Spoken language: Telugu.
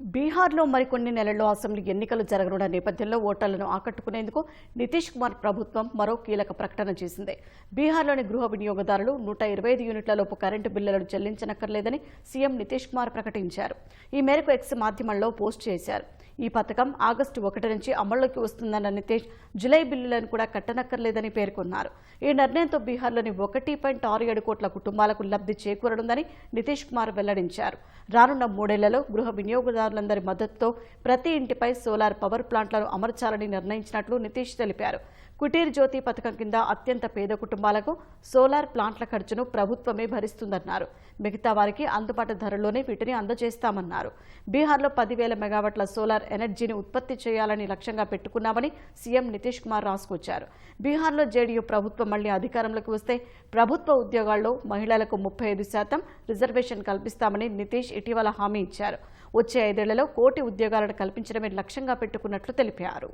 బీహార్లో మరికొన్ని నెలల్లో అసెంబ్లీ ఎన్నికలు జరగనున్న నేపథ్యంలో ఓటర్లను ఆకట్టుకునేందుకు నితీష్ కుమార్ ప్రభుత్వం మరో కీలక ప్రకటన చేసింది. బీహార్లోని గృహ వినియోగదారులు నూట ఇరవై ఐదు యూనిట్లలోపు కరెంటు బిల్లులను చెల్లించనక్కర్లేదని సీఎం నితీష్ కుమార్ ప్రకటించారు. ఈ మేరకు ఎక్స్ మాధ్యమంలో పోస్ట్ చేశారు. ఈ పథకం ఆగస్టు ఒకటి నుంచి అమల్లోకి వస్తుందన్న నితీష్ జులై బిల్లులను కూడా కట్టనక్కర్లేదని పేర్కొన్నారు. ఈ నిర్ణయంతో బీహార్లోని ఒకటి పాయింట్ ఆరు ఏడు కోట్ల కుటుంబాలకు లబ్ధి చేకూరనుందని నితీష్ కుమార్ వెల్లడించారు. రానున్న మూడేళ్ళలో గృహ అధికారులందరి మద్దతుతో ప్రతి ఇంటిపై సోలార్ పవర్ ప్లాంట్లను అమర్చాలని నిర్ణయించినట్లు నితీష్ తెలిపారు. కుటీర్ జ్యోతి పథకం కింద అత్యంత పేద కుటుంబాలకు సోలార్ ప్లాంట్ల ఖర్చును ప్రభుత్వమే భరిస్తుందన్నారు. మిగతా వారికి అందుబాటు ధరలోనే వీటిని అందజేస్తామన్నారు. బీహార్లో పదివేల మెగావాట్ల సోలార్ ఎనర్జీని ఉత్పత్తి చేయాలని లక్ష్యంగా పెట్టుకున్నామని సీఎం నితీష్ కుమార్ రాసుకొచ్చారు. బీహార్లో జేడీయూ ప్రభుత్వం మళ్ళీ అధికారంలోకి వస్తే ప్రభుత్వ ఉద్యోగాల్లో మహిళలకు ముప్పై ఐదు శాతం రిజర్వేషన్ కల్పిస్తామని నితీష్ ఇటీవల హామీ ఇచ్చారు. వచ్చే ఐదేళ్ళలో కోటి ఉద్యోగాలను కల్పించడమే లక్ష్యంగా పెట్టుకున్నట్లు తెలిపారు.